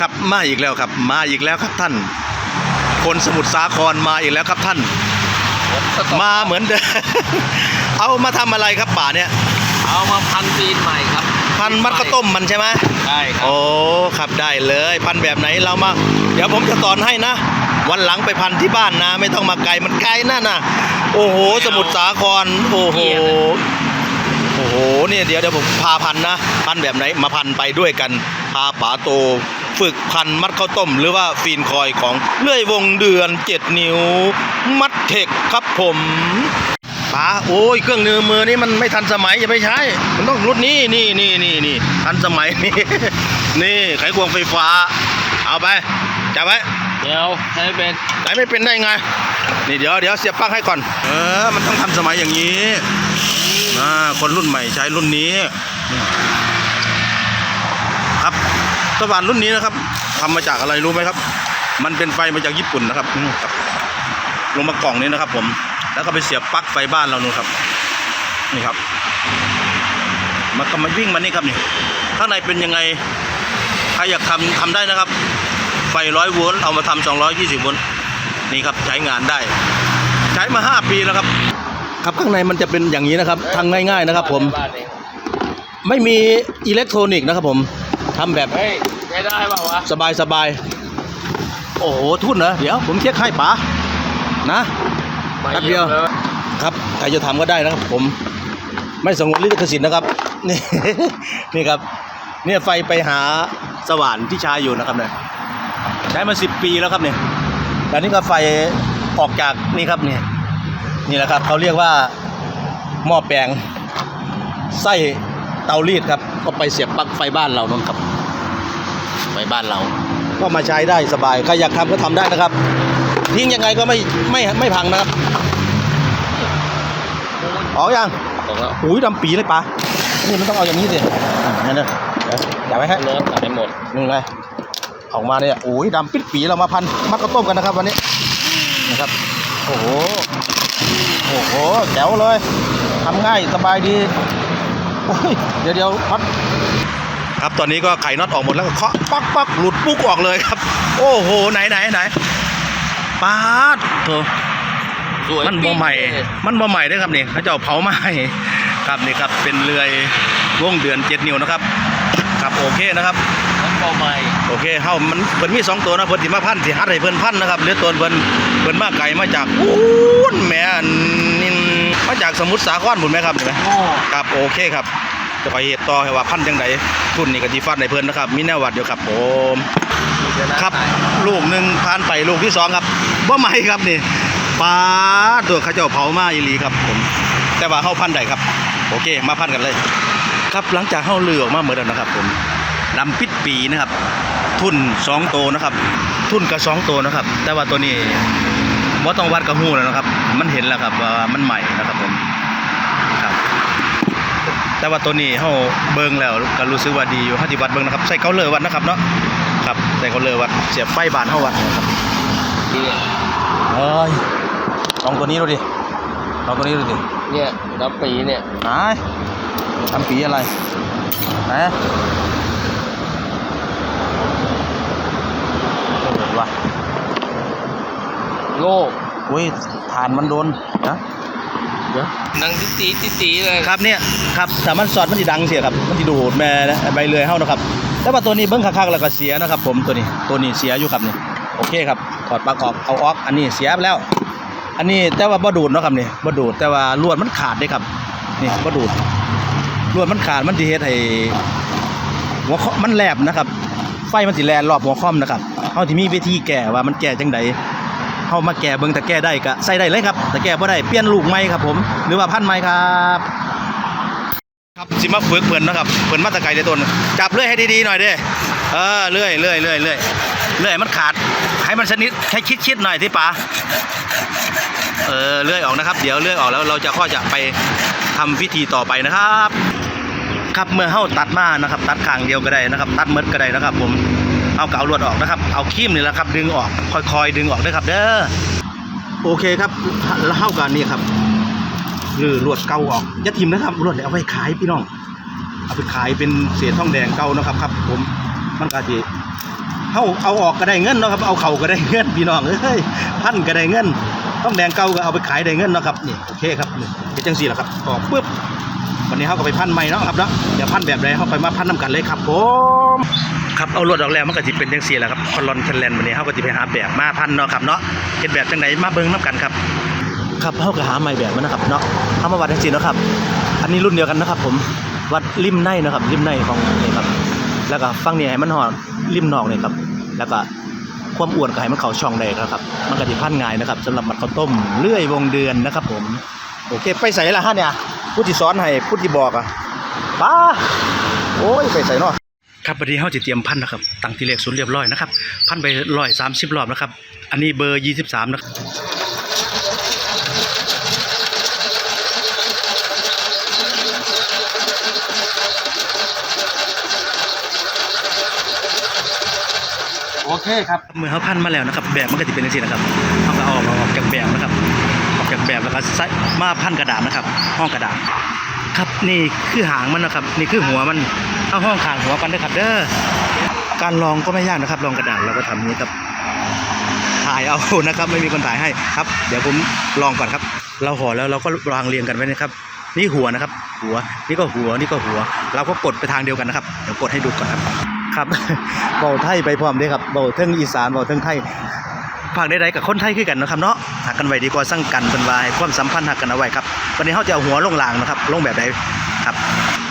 ครับมาอีกแล้วครับ มาอีกแล้วครับท่าน คนสมุทรสาครมาอีกแล้วครับท่าน มาเหมือนเดิม เอามาทำอะไรครับป่าเนี่ย เอามาพันตีนใหม่ครับ พันมัดข้าวต้มมันใช่ไหมใช่ครับ โอ้ครับได้เลยพันแบบไหนเรามา เดี๋ยวผมจะสอนให้นะ วันหลังไปพันที่บ้านนะ ไม่ต้องมาไกลมันไกลนั่นน่ะ โอ้โห สมุทรสาคร โอ้โหโอ้โหเนี่ยเดี๋ยวเดี๋ยวผมพาพันนะ พันแบบไหนมาพันไปด้วยกัน พาป๋าโต ฝึกพันมัดข้าวต้ม หรือว่าฟีนคอยของเลื่อยวงเดือนเจ็ดนิ้ว มัดเทคครับผมป๋าโอ้ยเครื่องมือมือนี่มันไม่ทันสมัยอย่าไปใช้ มันต้องรุ่นนี้นี่นี่นี่นี่ทันสมัยนี่นี่ไขควงไฟฟ้า เอาไปจับไว้เดี๋ยวให้เป็นไหนไม่เป็นได้ไง นี่เดี๋ยวเดี๋ยวเสียบปลั๊กให้ก่อน เออ มันต้องทันสมัยอย่างนี้อ่าคนรุ่นใหม่ใช้รุ่นนี้ครับ สว่านรุ่นนี้นะครับทำมาจากอะไรรู้ไหมครับ มันเป็นไฟมาจากญี่ปุ่นนะครับอืมครับ ลงมากล่องนี้นะครับ ผม แล้วก็ไปเสียบปลั๊กไฟบ้านเรานู่นครับ นี่ครับมันก็มาวิ่งมานี่ครับนี่ข้างในเป็นยังไงใครอยากทำทำได้นะครับ ไฟร้อยโวลต์เอามาทำสองร้อยยี่สิบโวลต์นี่ครับใช้งานได้ ใช้มาห้าปีแล้วครับ ครับข้างในมันจะเป็นอย่างนี้นะครับทางง่าย ๆนะครับ ผมบ้านเองไม่มีอิเล็กทรอนิกส์นะครับผม ทำแบบเฮ้ยใช้ได้เปล่าวะสบายสบายๆโอ้โหทุ่นเหรอเดี๋ยวผมเช็คให้ป๋านะแป๊บเดียวไม่อะลครับใครจะทำก็ได้นะครับ ผม ไม่สงวนลิขสิทธิ์นะครับ นี่นี่ครับ เนี่ยไฟไปหาสว่านที่ชายอยู่นะครับเนี่ยใช้มาสิบปีแล้วครับเนี่ยแต่นี่ก็ไฟออกจากนี่ครับเนี่ยนี่แหละครับเขาเรียกว่าหม้อแปลงไส้ เตารีดครับ ก็ไปเสียบปลั๊กไฟบ้านเรานั่นครับไฟบ้านเรา ก็มาใช้ได้สบายใครอยากทำก็ทำได้นะครับ ทิ้งยังไงก็ไม่ไม่ไม่พังนะครับออกยังออกแล้วอุ้ยดำปีเลยปะนี่มันต้องเอาอย่างนี้สิอะงั้นเนอะเดี๋ยวจับไว้ให้เลิศตัดให้หมดนี่ไงออกมาเนี่ยโอ้ยดำปิดปีเรามาพันมัดข้าวต้มกันนะครับ วันนี้นะครับ โอ้โหโอ้โหแจ๋วเลยทำง่ายสบายดีโอ้ย เดี๋ยวเดี๋ยวพัดครับตอนนี้ก็ไขน็อตออกหมดแล้วก็เคาะปักปักหลุดปุ๊กออกเลยครับ โอ้โหไหนไหนไหนปาดโถสวยมันบ่ใหม่ มันบ่ใหม่เด้อครับนี่เขาเจ้าเผาไหม้ครับนี่ครับเป็นเรือยวงเดือนเจ็ดนิ้วนะครับครับโอเคนะครับมันบ่ใหม่โอเคเฮามันเพิ่นมีสองตัวนะเพิ่นสิมาพันสิฮัดให้เพิ่นพันนะครับเหลือตัวเพิ่นเพิ่นมาไกลมาจากอู้นแหม่นี่ มาจากสมุทรสาครพุ่นไหมครับเห็นไหมโอ้ครับโอเคครับจะไปเหตุต่อให้ว่าพันจังไดทุนนี่ก็สิฟันให้เพิ่นนะครับมีแนววัดอยู่ครับผมเดี๋ยวนะครับ ลูกหนึ่งผ่านไปลูกที่สองครับบ่ใหม่ครับนี่ปลาตัวเขาเจ้าเผามาอีหลีครับผมแต่ว่าเฮาพันได้ครับ โอเค มาพันกันเลย ครับหลังจากเฮาเลือออกมาเหมือนแล้วนะครับ ผมลำปิดปีนะครับ ทุนสองโตวนะครับ ทุนกับสองโตวนะครับ แต่ว่าตัวนี้ ว่าต้องวัดกับหูแล้วนะครับ มันเห็นแล้วครับว่ามันใหม่นะครับผมครับ แต่ว่าตัวนี้เฮาเบิ่งแล้วก็รู้สึกว่าดีอยู่เฮาสิวัดเบิ่งนะครับ ใส่เกาเลอร์วัดนะครับเนาะครับใส่เกาเลอร์วัดเสียบไฟบานเฮาวัดนะครับเนี่ยเอ้ยลองตัวนี้ดูดิลองตัวนี้ดูดิเนี่ยน้ำปีเนี่ยไหนทำปีอะไรไหนเปิดว่ะ โง่อุ้ยฐานมันโดนนะนังติตีติตีเลยครับเนี่ยครับแต่มันสอดมันสิดังเสียครับ มันสิดูดแม่นะใบเลื่อยเฮานะครับแต่ว่าตัวนี้เบิ้งคักๆแล้วก็เสียนะครับ ผมตัวนี้ตัวนี้เสียอยู่ครับนี่โอเคครับถอดปลั๊กออกเอาออกอันนี้เสียไปแล้ว อันนี้แต่ว่าบ่ดูดเนาะครับนี่บ่ดูดแต่ว่าลวดมันขาดเด้ครับนี่บ่ดูดลวดมันขาดมันสิเฮ็ดให้หัวข้อมันแลบนะครับ ไฟมันสิแลนรอบหัวค่อมนะครับเฮาสิมีวิธีแก้ว่ามันแก้จังได เฮามาแก้เบิ่งถ้าแก้ได้ก็ใส่ได้เลยครับถ้าแก้บ่ได้เปลี่ยนลูกใหม่ครับผมหรือว่าพันธุ์ใหม่ครับครับสิมาฝึกเพิ่นนะครับเพิ่นมาตะไกลได้ต้นจับเลื่อยให้ดีๆหน่อยเด้เออเลื่อยเลื่อยเลื่อยเลื่อยเลื่อยมันขาดให้มันสนิทให้ชิดๆหน่อยที่ป๋าเออเลื่อยออกนะครับ เดี๋ยวเลื่อยออกแล้วเราจะก็จะไปทำพิธีต่อไปนะครับ ครับเมื่อเฮาตัดมานะครับ ตัดข้างเดียวก็ได้นะครับ ตัดเมดก็ได้นะครับผม เอาเกาลวดออกนะครับ เอาคีมนี่แหละครับ ดึงออกค่อยๆ ดึงออกด้ครับเด้อโอเคครับแล้วเฮากันนี่ครับหรือลวดเก่าออกย่าทิมนะครับลวดเนี่ยเอาไว้ขายพี่น้อง เอาไปขายเป็นเศษทองแดงเก่านะครับครับ ผมมันก็จะทเฮาเอาออกก็ได้เงินนะครับ เอาเข่าก็ได้เงินพี่น้องเอ้ยพันก็ได้เงินต้องแดงเก่าก็เอาไปขายได้เงินนะครับนี่โอเคครับนี่เป็นจังสี่แหละครับออกปุ๊บวันนี้เฮาก็ไปพันใหม่นะครับเนาะเดี๋ยวพันแบบใดเฮาไปมาพันนํกันเลยครับผม ครับเอารถออกแล้วมันก็สิเป็นจังสี่แหละครับคอนลอนแคนแลนวันนี้เฮาก็สิไปหาแบบมาพันเนาะครับเนาะเฮ็ดแบบจังไดมาเบิ่งนํกันครับครับเฮาก็หาใหม่แบบมันนะครับเนาะเฮามาวัดจังซี่เนาะครับ อันนี้รุ่นเดียวกันนะครับ ผมวัดริมในนะครับริมในของนี่ครับ แล้วก็ฟังเนี่ให้มันหอดริมนอกนี่ยครับ แล้วก็ความอ้วนก็ให้มันเข้าช่องได้นะครับ มันก็สิพันง่ายนะครับสำหรับมัดข้าวต้มเลื่อยวงเดือนนะครับ ผมโอเค ไปใส่ละฮะเนี่ยผู้ที่สอนให้ผู้ที่บอกอะป้าโอ้ยไปใส่เนาะ ครับวันนี้เฮาจะเตรียมพันนะครับตั้งที่เลขศูนย์เรียบร้อยนะครับ พันไปร้อยสามสิบรอบนะครับ อันนี้เบอร์ยี่สิบสามนะครับโอเคครับเมื่อเขาพันมาแล้วนะครับ แบบมันก็จะเป็นอย่างนี้นะครับเขาก็เอาออกออกจากแบบนะครับ ออกจากแบบแล้วก็ใส่มาพันกระดาษนะครับ ห้องกระดาษ ครับนี่คือหางมันนะครับ นี่คือหัวมัน เอาห้องขางหัวกันนะครับเด้อการลองก็ไม่ยากนะครับลองกระดาษเราก็ทำอย่านี้ครับถ่ายเอานะครับ ไม่มีคนถ่ายให้ครับ เดี๋ยวผมลองก่อนครับ เราห่อแล้วเราก็วางเรียงกันไว้นะครับ นี่หัวนะครับ หัวนี่ก็หัวนี่ก็หัว เราก็กดไปทางเดียวกันนะครับเดี๋ยวกดให้ดูก่อนครับครับเบาไทยไปพร้อมเด้ครับเบาเทิงอีสานเบาเทิงไทยภาคใดๆกับคนไทยคือกันนะครับเนาะหักกันไว้ดีกว่าสร้างกันเป็นวายความสัมพันธ์หักกันเอาไว้ครับวันนี้เขาจะเอาหัวลงลางนะครับ ลงแบบใดครับ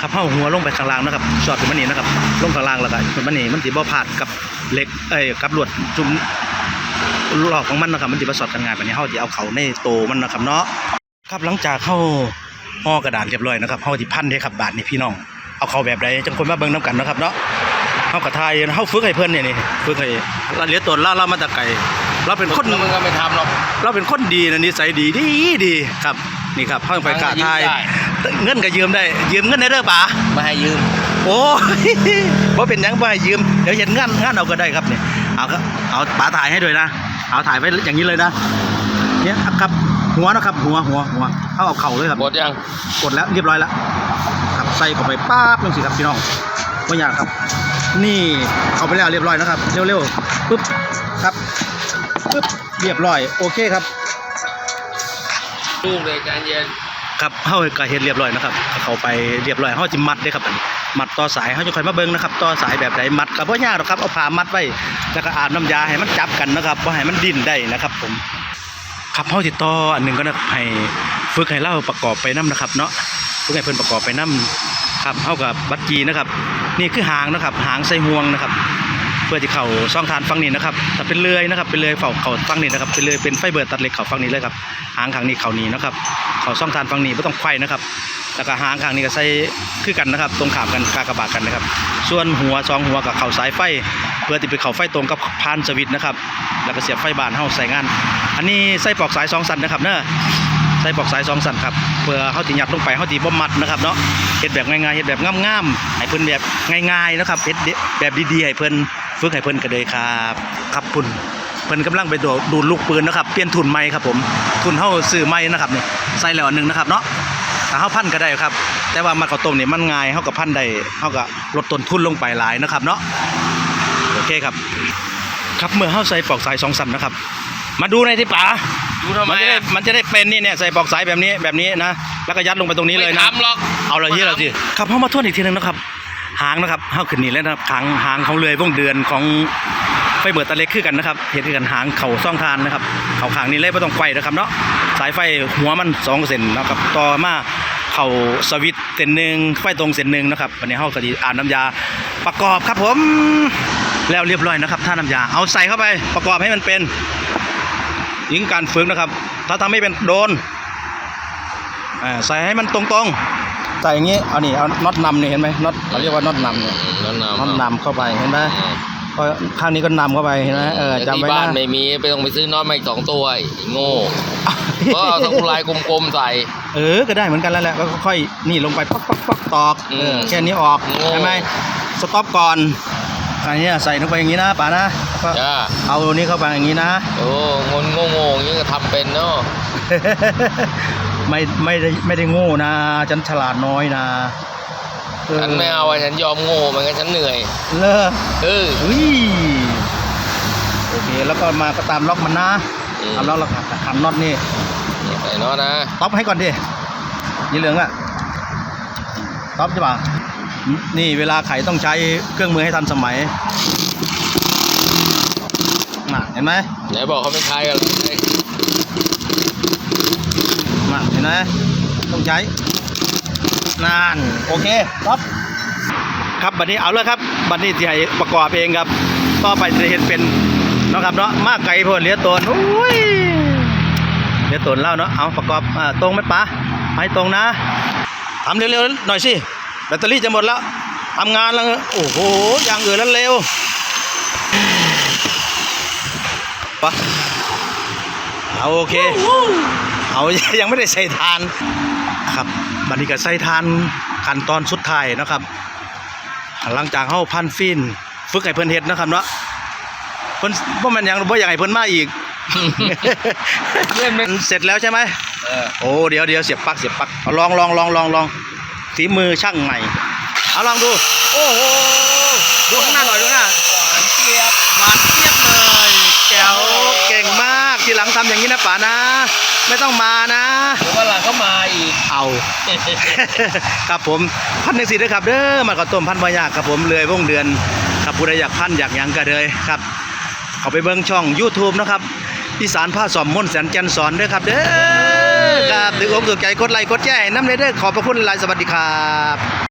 ครับเอาหัวลงไปข้างล่างนะครับชอดขึ้นมานี่นะครับลงข้างล่างแล้วก็ขึ้นมานี่มันสิบ่พลาดกับเหล็กเอ้ยกับลวดจุ่มหลอกของมันนะครับมันจะมาสอดกันง่ายแบบนี้เขาจะเอาเขาในโตมันนะครับเนาะครับหลังจากเข้าห่อกระดาษเรียบร้อยนะครับเขาจะพันได้ครับบาทนี่พี่น้องเอาเขาแบบใดจังคนมาเบิ่งน้ำกันนะครับเนาะเขากระทายเขาฝึกให้เพื่อนเนี่ยนี่ฝึกให้เราเหลือตัวล่าเรามาแตะไก่เราเป็นคนแล้วมึงก็ไม่ทำหรอกเราเป็นคนดีนะนิสัยดีดีดีครับ นี่ครับเขาไปกระทายยืมได้ เงินก็ยืมได้ ยืมเงินได้เด้อป๋าไม่ให้ยืม โอ้ยว่าเป็นหยังบ่ให้ยืม เดี๋ยวเห็นงานงานเอาก็ได้ครับเนี่ยเอาครับเอาป๋าถ่ายให้ด้วยนะ เอาถ่ายไว้อย่างนี้เลยนะ เนี่ยครับหัวนะครับหัวหัวหัวเอาเอาเข่าเลยครับ หมดยังกดแล้วเรียบร้อยแล้วครับใส่เข้าไปป๊าบลงสิครับพี่น้องไม่ยากครับ นี่เข้าไปแล้วเรียบร้อยนะครับ เร็วๆปึ๊บครับปึ๊บเรียบร้อย โอเคครับ ลูกเลยใจเย็น ครับเฮาก็เฮ็ดเรียบร้อยนะครับเข้าไปเรียบร้อยเฮาสิมัดเด้ครับมัดต่อสายเฮาจะค่อยมาเบิ่งนะครับต่อสายแบบใดมัดก็บ่ยากหรอกครับเอาผ้ามัดไว้แล้วก็อาบน้ำยาให้มันจับกันนะครับบ่ให้มันดิ้นได้นะครับ ผมครับเฮาสิต่ออันหนึงก็นะให้ฝึกให้เราประกอบไปนํนะครับ เนาะฝึกให้เพิ่นประกอบไปนํครับเฮากับบัดจีนะครับ นี่คือหางนะครับ หางใส่ห่วงนะครับ เพื่อที่เข่าซ่องทานฟังนี้นะครับแต่เป็นเลื่อยนะครับเป็นเลื่อยเฝ้าเข่าฟังนี้นะครับเป็นเลื่อยเป็นไฟเบอร์ตัดเหล็กเข่าฟังนี้เลยครับหางขางนี้เข่านี้นะครับเข่าซ่องทานฟังนี้ไม่ต้องไขว้นะครับแล้วก็หางขางนี้ก็ใส่คือกันนะครับ ตรงขามกันกากระบาดกันนะครับ ส่วนหัวซองหัวกับเข่าสายไฟ เพื่อที่ไปเข่าไฟตรงกับพานสวิตนะครับ แล้วก็เสียบไฟบานเฮาใส่งาน อันนี้ใส่ปลอกสายสองสันนะครับเนอะใส่ปลอกสายสองสันครับเพื่อเฮาติยัดลงไปเฮาติบ่มัดนะครับเนาะเฮ็ดแบบง่ายๆเฮ็ดแบบงามๆให้เพิ่นแบบง่ายๆนะครับเฮ็ดแบบดีๆให้เพิ่น ฝึกให้เพิ่นกันเลยครับครับพุ่นเพิ่นกำลังไปดูดูดลูกปืนนะครับเปลี่ยนทุนใหม่ครับผมทุนเฮาซื้อใหม่นะครับนี่ใส่แล้วอันหนึงนะครับเนาะถ้าเฮาพันก็ได้ครับ แต่ว่ามันข้าวต้มนี่มันง่ายเฮาก็พันได้เฮาก็ลดต้นทุนลงไปหลายนะครับเนาะโอเคครับ ครับเมื่อเฮาใส่ปลอกสายสองสันนะครับ มาดูในอยที่ป๋าดูทำไมมันจะได้อะมันจะได้เป็นนี่เนี่ยใส่ปลอกสายแบบนี้แบบนี้นะแล้วก็ยัดลงไปตรงนี้เลยไม่นะทำหรอกเอาเลยที่เราสิครับเข้ามาทวนอีกทีหนึงนะครับ หางนะครับเข้าขึ้นนี่แล้วนะครับหางหางของเรือวงเดือนของไฟเบิดตะเล็กคือกันนะครับเห็นกันหางเข่าซ่องทานนะครับเข่าขางนี่เลยไม่ต้องไฟนะครับเนาะสายไฟหัวมันสองเส้นนะครับต่อมาเข่าสวิตเส้นหนึ่งไฟตรงเส้นหนึ่งนะครับวันนี้เฮาก็ดีอ่านน้ำยาประกอบครับผมแล้วเรียบร้อยนะครับท่าน้ำยาเอาใส่เข้าไปประกอบให้มันเป็นยิงการฝึกนะครับ ถ้าทำไม่เป็นโดนใส่ให้มันตรงๆ ใส่อย่างนี้เอานี่เอาน็อตนำนี่เห็นไหมน็อตเขาเรียกว่าน็อตนำเนี่ยนั่นน็อตนำเข้าไปเห็นไหมก็ข้างนี้ก็นำเข้าไปเห็นไหมเออจำไว้ที่บ้านนะ ไม่มีไปต้องไปซื้อน็อตมาอีกสองตัวไอ้โง่ ก็เอาตะกุลายกลมๆใส่ เออ ก็ได้เหมือนกันแล้วแหละก็ค่อยๆนี่ลงไปปักปักปักตอกอืเอมอแค่นี้ออกโง่ ใช่ไหมสต็อปก่อนอันนี้ใส่ลงไปอย่างนี้นะป่านะก็จ้าเอานี้เข้าไปอย่างนี้นะ โอ้งนโง่ๆอย่างนี้ก็ทำเป็นเนาะ ไม่ไม่ได้ไม่ได้โง่นะฉันฉลาดน้อยนะเออฉันไม่เอาอะฉันยอมโง่มันก็ฉันเหนื่อยเลอเอออุ้ยอแล้วก็มาก็ตามล็อกมันนะอืมตามล็อกแล้วก็ขันน็อตนี่ใส่น็อตนะต๊อปให้ก่อนดิยี่เหลืองอะต๊อปใช่ป่ะนี่เวลาไขต้องใช้เครื่องมือให้ทันสมัยน่ะเห็นไหมไหนบอกเขาไม่คล้ายกันเลย น่ะเห็นไหมต้องใช้นานโอเคต๊อปครับบัดนี้เอาเลยครับบัดนี้ที่ให้ประกอบเองครับ ต่อไปจะเห็นเป็นเนาะครับเนาะมากไกลโพดเหลียตนอุ้ยเหลียตนเล่าเนาะเอาประกอบอตรงไหมปะให้ตรงนะทำเร็วๆหน่อยสิแบตเตอรี่จะหมดแล้วทำงานแล้วโอ้โหอย่างอื่นแล้วเร็วปะเอาโอเค เอายังไม่ได้ใส่ทานครับบัดนี้ก็ใส่ทานขั้นตอนสุดท้ายนะครับ หลังจากเฮาพันฟินฝึกให้เพิ่นเฮ็ดนะครับเนาะเพิ่นบ่แม่นหยังบ่อยากให้เพิ่นมาอีกเล่นไม่เสร็จแล้วใช่ไหมเออโอ้เดี๋ยวเดี๋ยวเสียบปลั๊กเสียบปลั๊กเอาลองลองลองลองลองฝีมือช่างใหม่เอาลองดู โอ้โหดูข้างหน้าหน่อยดูข้างหน้าหวานเจี๊ยบหวานเจี๊ยบเลยแก้วเก่งมาก ทีหลังทำอย่างนี้นะป๋านะ ไม่ต้องมานะ เดี๋ยววันหลังก็มาอีก เอา ครับผมพันหนึ่งสี่ด้วยครับเด้อมันก็ต้มพันบายากครับผมเลยวงเดือนครับผู้ใดอยากพันอยากหยังก็เลยครับเขาไปเบิ่งช่อง YouTube นะครับอีสานผ้าสอมมนต์แสนจันทร์สอนเด้อครับเด้อครับถืออกถือใจกดไลค์กดแชร์ให้น้ำเลยเด้อขอบพระคุณหลายสวัสดีครับ